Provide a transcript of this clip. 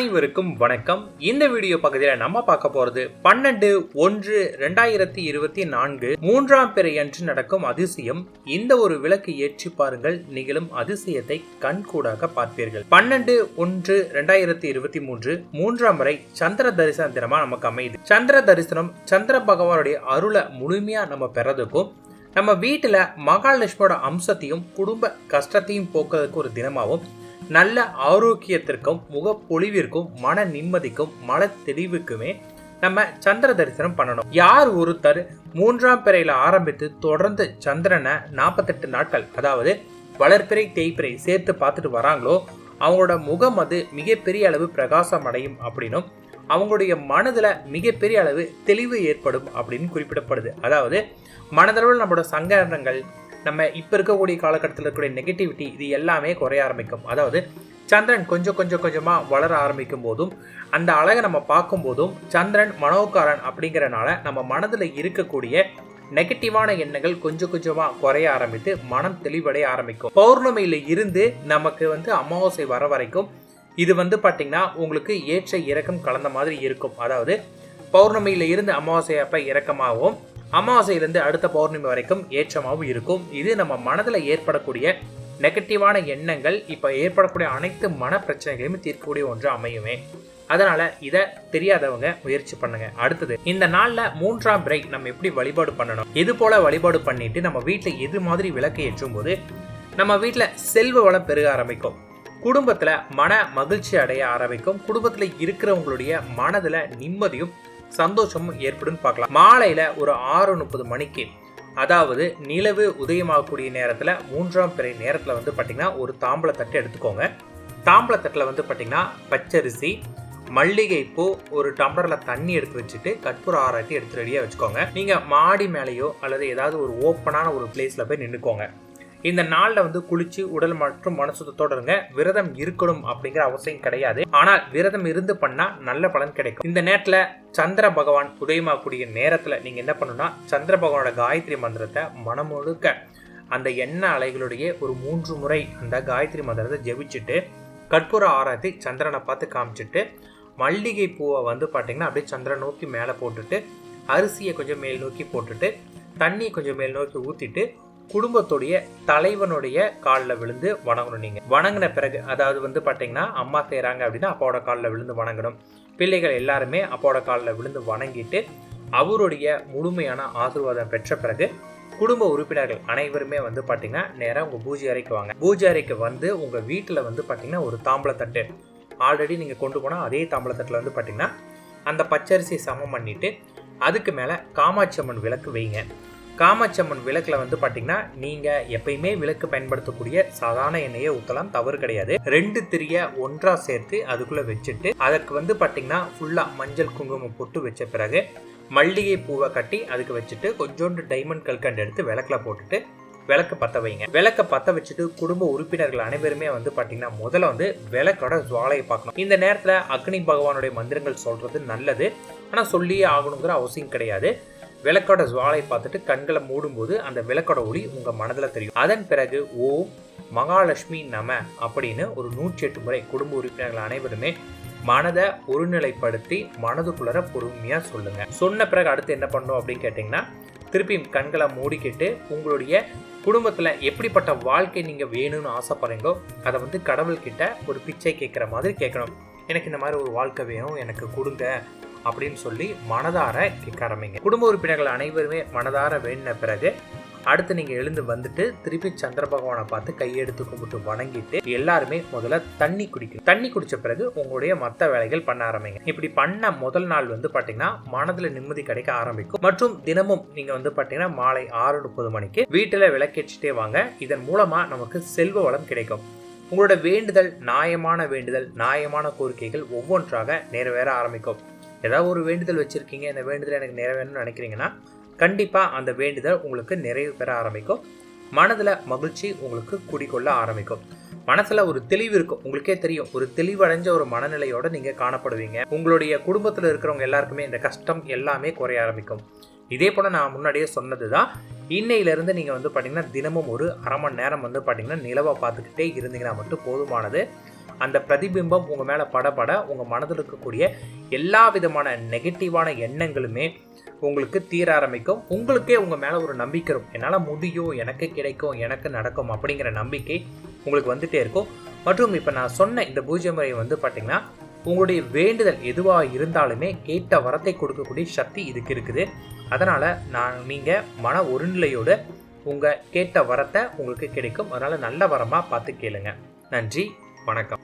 அனைவருக்கும் வணக்கம். இந்த வீடியோ பகுதியில் நம்ம பார்க்க போறது பன்னெண்டு ஒன்று ரெண்டாயிரத்தி இருபத்தி நான்கு மூன்றாம் பிறை அன்று நடக்கும் அதிசயம். இந்த ஒரு விளக்கு ஏற்றி பாருங்கள். நிகழும் அதிசயத்தை கண்கூடாக பார்ப்பீர்கள். பன்னெண்டு ஒன்று ரெண்டாயிரத்தி இருபத்தி மூன்று மூன்றாம் முறை சந்திர தரிசன தினமா நமக்கு அமையுது. சந்திர தரிசனம் சந்திர பகவானுடைய அருளை முழுமையா நம்ம பெறதுக்கும் நம்ம வீட்டுல மகாலட்சுமியோட அம்சத்தையும் குடும்ப கஷ்டத்தையும் போக்குறதுக்கு ஒரு தினமாகவும் நல்ல ஆரோக்கியத்திற்கும் முகப்பொழிவிற்கும் மன நிம்மதிக்கும் மன தெளிவுக்குமே நம்ம சந்திர தரிசனம் பண்ணணும். யார் ஒருத்தர் மூன்றாம் பிறையில ஆரம்பித்து தொடர்ந்து சந்திரனை நாற்பத்தெட்டு நாட்கள் அதாவது வளர்ப்பிறை தேய்ப்பிறை சேர்த்து பார்த்துட்டு வராங்களோ அவங்களோட முகம் அது மிகப்பெரிய அளவு பிரகாசம் அடையும் அப்படின்னும் அவங்களுடைய மனதில் மிகப்பெரிய அளவு தெளிவு ஏற்படும் அப்படின்னு குறிப்பிடப்படுது. அதாவது மனதளவில் நம்மளோட சங்கடங்கள் நம்ம இப்போ இருக்கக்கூடிய காலகட்டத்தில் இருக்கக்கூடிய நெகட்டிவிட்டி இது எல்லாமே குறைய ஆரம்பிக்கும். அதாவது சந்திரன் கொஞ்சம் கொஞ்சம் கொஞ்சமாக வளர ஆரம்பிக்கும் போதும் அந்த அழகை நம்ம பார்க்கும் போதும் சந்திரன் மனோகாரன் அப்படிங்கிறனால நம்ம மனதில் இருக்கக்கூடிய நெகட்டிவான எண்ணங்கள் கொஞ்சம் கொஞ்சமாக குறைய ஆரம்பித்து மனம் தெளிவடைய ஆரம்பிக்கும். பௌர்ணமியில் இருந்து நமக்கு வந்து அமாவாசை வர வரைக்கும் இது வந்து பார்த்திங்கன்னா உங்களுக்கு ஏற்ற இறக்கம் கலந்த மாதிரி இருக்கும். அதாவது பௌர்ணமியில் இருந்து அமாவாசை அப்போ இறக்கமாகவும் அமாவாசையிலேருந்து அடுத்த பௌர்ணமி வரைக்கும் ஏற்றமாகவும் இருக்கும். இது நம்ம மனதில் ஏற்படக்கூடிய நெகட்டிவான எண்ணங்கள் இப்போ ஏற்படக்கூடிய அனைத்து மன பிரச்சனைகளையும் தீர்க்கக்கூடிய ஒன்று அமையுமே. அதனால் இதை தெரியாதவங்க முயற்சி பண்ணுங்க. அடுத்தது இந்த நாளில் மூன்றாம் பிறை நம்ம எப்படி வழிபாடு பண்ணணும்? இது போல வழிபாடு பண்ணிட்டு நம்ம வீட்டில் எது மாதிரி விளக்கு ஏற்றும் போது நம்ம வீட்டில் செல்வ வளம் பெருக ஆரம்பிக்கும். குடும்பத்தில் மன மகிழ்ச்சி அடைய ஆரம்பிக்கும். குடும்பத்தில் இருக்கிறவங்களுடைய மனதில் நிம்மதியும் சந்தோஷமும் ஏற்படும் பார்க்கலாம். மாலையில் ஒரு ஆறு முப்பது மணிக்கு அதாவது நிலவு உதயமாகக்கூடிய நேரத்தில் மூன்றாம் பிறை நேரத்தில் வந்து பார்த்தீங்கன்னா ஒரு தாம்பளத்தட்டு எடுத்துக்கோங்க. தாம்பளத்தட்டில் வந்து பார்த்தீங்கன்னா பச்சரிசி மல்லிகைப்பூ ஒரு டம்ளரில் தண்ணி எடுத்து வச்சுட்டு கற்பூர ஆராய்ச்சி எடுத்து ரெடியாக வச்சுக்கோங்க. நீங்கள் மாடி மேலேயோ அல்லது ஏதாவது ஒரு ஓப்பனான ஒரு பிளேஸில் போய் நின்றுக்கோங்க இந்த நாளில் வந்து குளிச்சு உடல் மற்றும் மனசுத்தோடு இருங்க விரதம் இருக்கணும் அப்படிங்கிற அவசியம் கிடையாது. ஆனால் விரதம் இருந்து பண்ணா நல்ல பலன் கிடைக்கும். இந்த நேரத்தில் சந்திர பகவான் உதயமாகக்கூடிய நேரத்தில் நீங்கள் என்ன பண்ணணும்னா சந்திர பகவானோட காயத்ரி மந்திரத்தை மனம் முழுக்க அந்த எண்ணெய் அலைகளுடைய ஒரு மூன்று முறை அந்த காயத்ரி மந்திரத்தை ஜெபிச்சுட்டு கற்பூர ஆராய்ச்சி சந்திரனை பார்த்து காமிச்சிட்டு மல்லிகை பூவை வந்து பார்த்தீங்கன்னா அப்படியே சந்திரன் நோக்கி மேலே போட்டுட்டு அரிசியை கொஞ்சம் மேல் நோக்கி போட்டுட்டு தண்ணியை கொஞ்சம் மேல் நோக்கி ஊற்றிட்டு குடும்பத்துடைய தலைவனுடைய காலில் விழுந்து வணங்கணும் நீங்கள் வணங்கின பிறகு அதாவது வந்து பார்த்தீங்கன்னா அம்மா செய்கிறாங்க அப்படின்னா அப்பாவோட காலில் விழுந்து வணங்கணும். பிள்ளைகள் எல்லாருமே அப்பாவோட காலில் விழுந்து வணங்கிட்டு அவருடைய முழுமையான ஆசீர்வாதம் பெற்ற பிறகு குடும்ப உறுப்பினர்கள் அனைவருமே வந்து பார்த்தீங்கன்னா நேராக உங்கள் பூஜை அறைக்கு வாங்க. பூஜை அறைக்கு வந்து உங்கள் வீட்டில் வந்து பார்த்தீங்கன்னா ஒரு தாம்பளத்தட்டு ஆல்ரெடி நீங்கள் கொண்டு போனால் அதே தாம்பளத்தட்டில் வந்து பார்த்தீங்கன்னா அந்த பச்சரிசி சமம் பண்ணிவிட்டு அதுக்கு மேலே காமாட்சி அம்மன் விளக்கு வைங்க. காமாட்சம்மன் விளக்கில் வந்து பார்த்தீங்கன்னா நீங்கள் எப்பயுமே விளக்கு பயன்படுத்தக்கூடிய சாதாரண எண்ணெயை ஊற்றலாம் தவறு கிடையாது. ரெண்டு திரிய ஒன்றா சேர்த்து அதுக்குள்ளே வச்சுட்டு அதற்கு வந்து பார்த்தீங்கன்னா ஃபுல்லாக மஞ்சள் குங்குமம் போட்டு வச்ச பிறகு மல்லிகை பூவை கட்டி அதுக்கு வச்சுட்டு கொஞ்சோண்டு டைமண்ட் கல்கண்டு எடுத்து விளக்கில் போட்டுட்டு விளக்கு பற்ற வைங்க. விளக்க பற்ற வச்சுட்டு குடும்ப உறுப்பினர்கள் அனைவருமே வந்து பார்த்தீங்கன்னா முதல்ல வந்து விளக்கோட ஜுவாலையை பார்க்கணும். இந்த நேரத்தில் அக்னி பகவானுடைய மந்திரங்கள் சொல்கிறது நல்லது. ஆனால் சொல்லியே ஆகணுங்கிற அவசியம் கிடையாது. விளக்கோட ஜுவாலை பார்த்துட்டு கண்களை மூடும்போது அந்த விளக்கோட ஒளி உங்கள் மனதில் தெரியும். அதன் பிறகு ஓம் மகாலட்சுமி நம அப்படின்னு ஒரு நூற்றி எட்டு முறை குடும்ப உறுப்பினர்கள் அனைவருமே மனதை ஒருநிலைப்படுத்தி மனதுக்குள்ளர பொறுமையாக சொல்லுங்கள் சொன்ன பிறகு அடுத்து என்ன பண்ணும் அப்படின்னு கேட்டிங்கன்னா திருப்பி கண்களை மூடிக்கிட்டு உங்களுடைய குடும்பத்தில் எப்படிப்பட்ட வாழ்க்கை நீங்கள் வேணும்னு ஆசைப்படுறீங்களோ அதை வந்து கடவுள்கிட்ட ஒரு பிச்சை கேட்குற மாதிரி கேட்கணும். எனக்கு இந்த மாதிரி ஒரு வாழ்க்கை வேணும் எனக்கு கொடுங்க அப்படின்னு சொல்லி மனதார கேட்க ஆரம்பிங்க குடும்ப உறுப்பினர்கள் அனைவருமே மனதார வேண்டின பிறகு அடுத்து நீங்கள் எழுந்து வந்துட்டு திருப்பி சந்திர பகவானை பார்த்து கையெடுத்து கும்பிட்டு வணங்கிட்டு எல்லாருமே முதல்ல தண்ணி குடிக்கணும். தண்ணி குடிச்ச பிறகு உங்களுடைய மற்ற வேலைகள் பண்ண ஆரம்பிங்க. இப்படி பண்ண முதல் நாள் வந்து பார்த்தீங்கன்னா மனதில் நிம்மதி கிடைக்க ஆரம்பிக்கும். மற்றும் தினமும் நீங்கள் வந்து பார்த்தீங்கன்னா மாலை ஆறு முப்பது மணிக்கு வீட்டில் விளக்கேற்றிட்டே வாங்க. இதன் மூலமாக நமக்கு செல்வ வளம் கிடைக்கும். உங்களோட வேண்டுதல் நியாயமான வேண்டுதல் நியாயமான கோரிக்கைகள் ஒவ்வொன்றாக நிறைவேற ஆரம்பிக்கும். ஏதாவது ஒரு வேண்டுதல் வச்சுருக்கீங்க இந்த வேண்டுதல் எனக்கு நிறைவேறணும்னு நினைக்கிறீங்கன்னா கண்டிப்பாக அந்த வேண்டுதல் உங்களுக்கு நிறைவு பெற ஆரம்பிக்கும். மனதில் மகிழ்ச்சி உங்களுக்கு குடிக்கொள்ள ஆரம்பிக்கும். மனசில் ஒரு தெளிவு இருக்கும் உங்களுக்கே தெரியும். ஒரு தெளிவடைஞ்ச ஒரு மனநிலையோட நீங்கள் காணப்படுவீங்க. உங்களுடைய குடும்பத்தில் இருக்கிறவங்க எல்லாருக்குமே இந்த கஷ்டம் எல்லாமே குறைய ஆரம்பிக்கும். இதே போல் நான் முன்னாடியே சொன்னது தான் இன்னையிலேருந்து நீங்கள் வந்து பார்த்தீங்கன்னா தினமும் ஒரு அரை மணி நேரம் வந்து பார்த்தீங்கன்னா நிலவை பார்த்துக்கிட்டே இருந்தீங்கன்னா மட்டும் போதுமானது. அந்த பிரதிபிம்பம் உங்கள் மேலே படபட உங்கள் மனதில் இருக்கக்கூடிய எல்லா விதமான நெகட்டிவான எண்ணங்களுமே உங்களுக்கு தீர ஆரம்பிக்கும். உங்களுக்கே உங்கள் மேலே ஒரு நம்பிக்கை இருக்கும். என்னால் முடியும் எனக்கு கிடைக்கும் எனக்கு நடக்கும் அப்படிங்கிற நம்பிக்கை உங்களுக்கு வந்துகிட்டே இருக்கும். மற்றும் இப்போ நான் சொன்ன இந்த பூஜ்ய முறை வந்து பார்த்திங்கன்னா உங்களுடைய வேண்டுதல் எதுவாக இருந்தாலுமே கேட்ட வரத்தை கொடுக்கக்கூடிய சக்தி இதுக்கு இருக்குது. அதனால் நான் நீங்கள் மன ஒருநிலையோடு உங்கள் கேட்ட வரத்தை உங்களுக்கு கிடைக்கும். அதனால் நல்ல வரமாக பார்த்து கேளுங்க. நன்றி வணக்கம்.